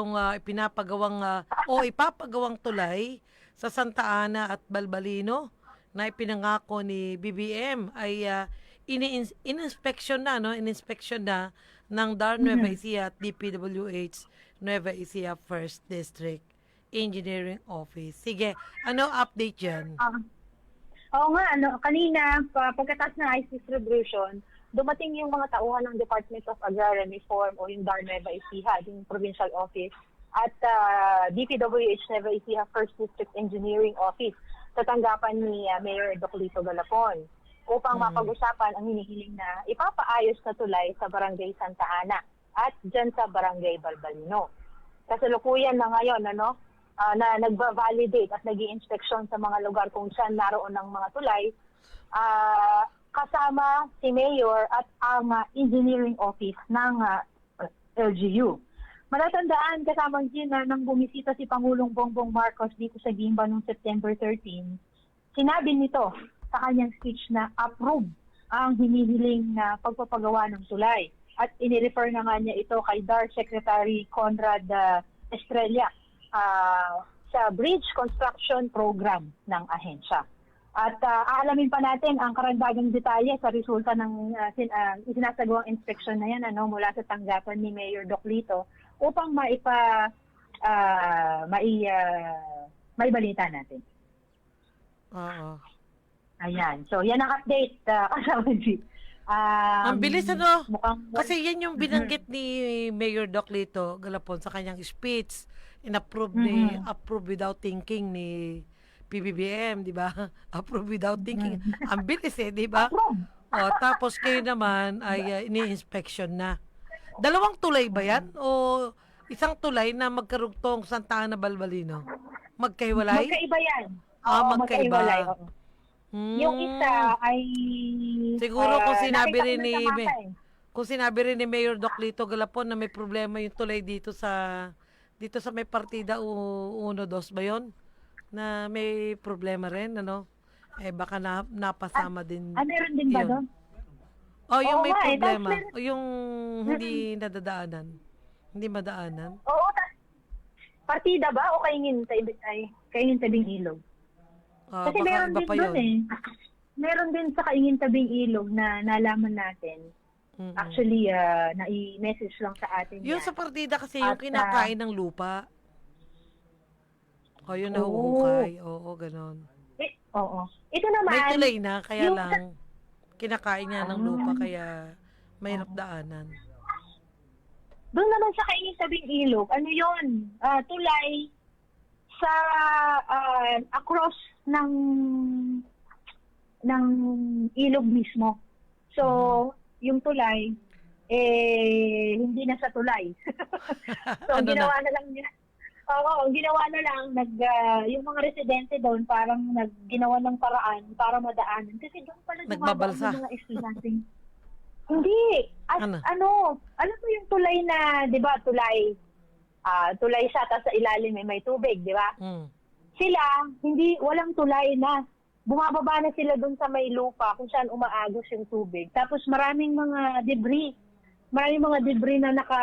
yung ah, ipinapagawang ah, o ipapagawang tulay sa Santa Ana at Balbalino na ipinangako ni BBM ay uh, ini inspection na no in-inspection na ng DAR Nueva Ecija at DPWH Nueva Ecija First District Engineering Office. Sige, ano update diyan? Ah, oo nga, ano, kanina, pa, pagkatapos ng ice distribution, dumating yung mga tauhan ng Department of Agrarian Reform o yung DAR Nueva Ecija, yung provincial office, at ah, DPWH Nueva Ecija First District Engineering Office sa tanggapan ni ah, Mayor Doclito Galapon upang Mm. mapag-usapan ang hinihiling na ipapaayos na tulay sa Barangay Santa Ana at dyan sa Barangay Balbalino. Kasalukuyan na ngayon, ano, ah, na nagba-validate at nag inspeksyon sa mga lugar kung saan naroon ng mga tulay, ah, kasama si Mayor at ang ah, engineering office ng ah, LGU. Matatandaan kasama din na nang bumisita si Pangulong Bongbong Marcos dito sa Gimba noong September 13, sinabi nito sa kanyang speech na approve ang hinihiling na pagpapagawa ng tulay. At inirefer na nga niya ito kay DAR Secretary Conrad uh, Estrella ah, sa Bridge Construction Program ng ahensya. At ah, aalamin pa natin ang karagdagang detalye sa resulta ng uh, sin, ah, isinasagawang inspeksyon na yan ano, mula sa tanggapan ni Mayor Doclito upang maipa ah, mai, ah, maibalita natin. Oo. Ayan. So, yan ang update, uh, kasama G. Um, Ang bilis, ano? Mukhang, Kasi yan yung binanggit ni Mayor Doc Lito Galapon sa kanyang speech. In-approve ni Mhm. approve without thinking ni PBBM, di ba? Approve without thinking. Ang bilis eh, di ba? O, tapos kayo naman ay uh, ini-inspection na. Dalawang tulay ba yan? O isang tulay na magkarugtong Santa Ana Balbalino? Magkahiwalay? Magkaiba yan. Ah, Oo, magkaiba. magkaiwalay, oo. Hmm. Yung isa ay... Siguro kung ah, sinabi nakita ko rin na ni sa mapa May- eh. Kung sinabi rin ni Mayor Doc Lito Galapon na may problema yung tulay dito sa dito sa may partida 1-2 ba yon na may problema rin ano eh baka na, napasama din Ah, meron din ba Yun. doon? oh yung Oo may nga eh, problema tapos meron- o yung hindi nadadaanan hindi madaanan Oo, ta- partida ba o kaingin, tabi, ay, kaingin tabing ilog? Ah, Kasi baka meron iba din pa doon yun eh. Meron din sa kaingin tabing ilog na nalaman natin. Mm-mm. Actually, ah, na-message lang sa atin yung yan. sa partida kasi yung At, ah, kinakain ng lupa o yung nahuhukay oo ganon Eh, oo. Ito naman, May tulay na, kaya yung- lang kinakain niya ng lupa, Ah. kaya mahirap daanan. Doon naman sa kaingin tabing ilog, ano yon Ah, tulay sa ah, across ng ng ilog mismo. So, yung tulay eh hindi na sa tulay. so, Ano ginawa na? lang niya. Oo, ang ginawa na lang nag ah, yung mga residente doon parang nagginawa ng paraan para madaanan kasi doon pala dumadaan yung mga estudyante. Hindi. At Ano? ano? alam mo yung tulay na, 'di ba, tulay ah tulay siya tapos sa ilalim may, may tubig, 'di ba? Mm. Sila hindi walang tulay na. Bumababa na sila doon sa may lupa kung saan umaagos yung tubig. Tapos maraming mga debris. Maraming mga debris na naka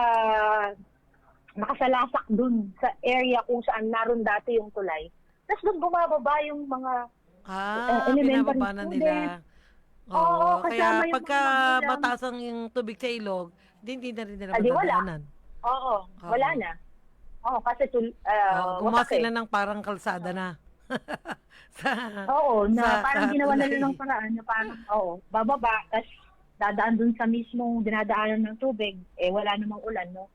nakasalasak doon sa area kung saan naroon dati yung tulay. Tapos doon bumababa yung mga Ah, Uh, elementary na nila. Oo, Oo, kasama kaya yung pagka mataas ang yung tubig sa ilog, di, hindi na rin nila Ah, matadaanan. Oo, wala na. Oo, kasi tul, ah, Oo, gumawa sila ng parang kalsada na. sa, Oo, na sa- parang ginawa na nila ng paraan na parang, oo, bababa, tapos dadaan dun sa mismong dinadaanan ng tubig, eh wala namang ulan, no?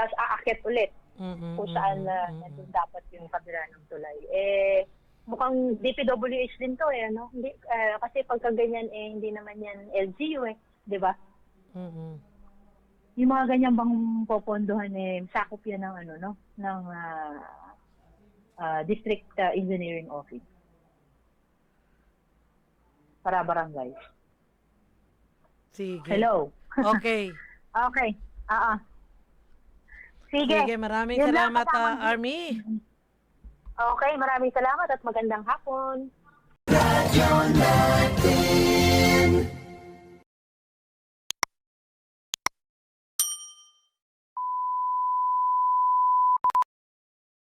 Tapos aakit ulit Mm, mm, kung saan na nandun dapat yung kabila ng tulay. Eh, mukhang DPWH din to eh, no? Hindi, eh, kasi pagka ganyan, eh, hindi naman yan LGU eh, di ba? Mm, mm. Yung mga ganyan bang popondohan eh, sakop yan ng ano, no? Ng ah, ah, District ah, Engineering Office. Para barangay. Sige. Hello. Okay. Okay. Ah, ah. Sige. Sige, maraming Yun lang, salamat, kasama- ah, Army. Okay, maraming salamat at magandang hapon. Natin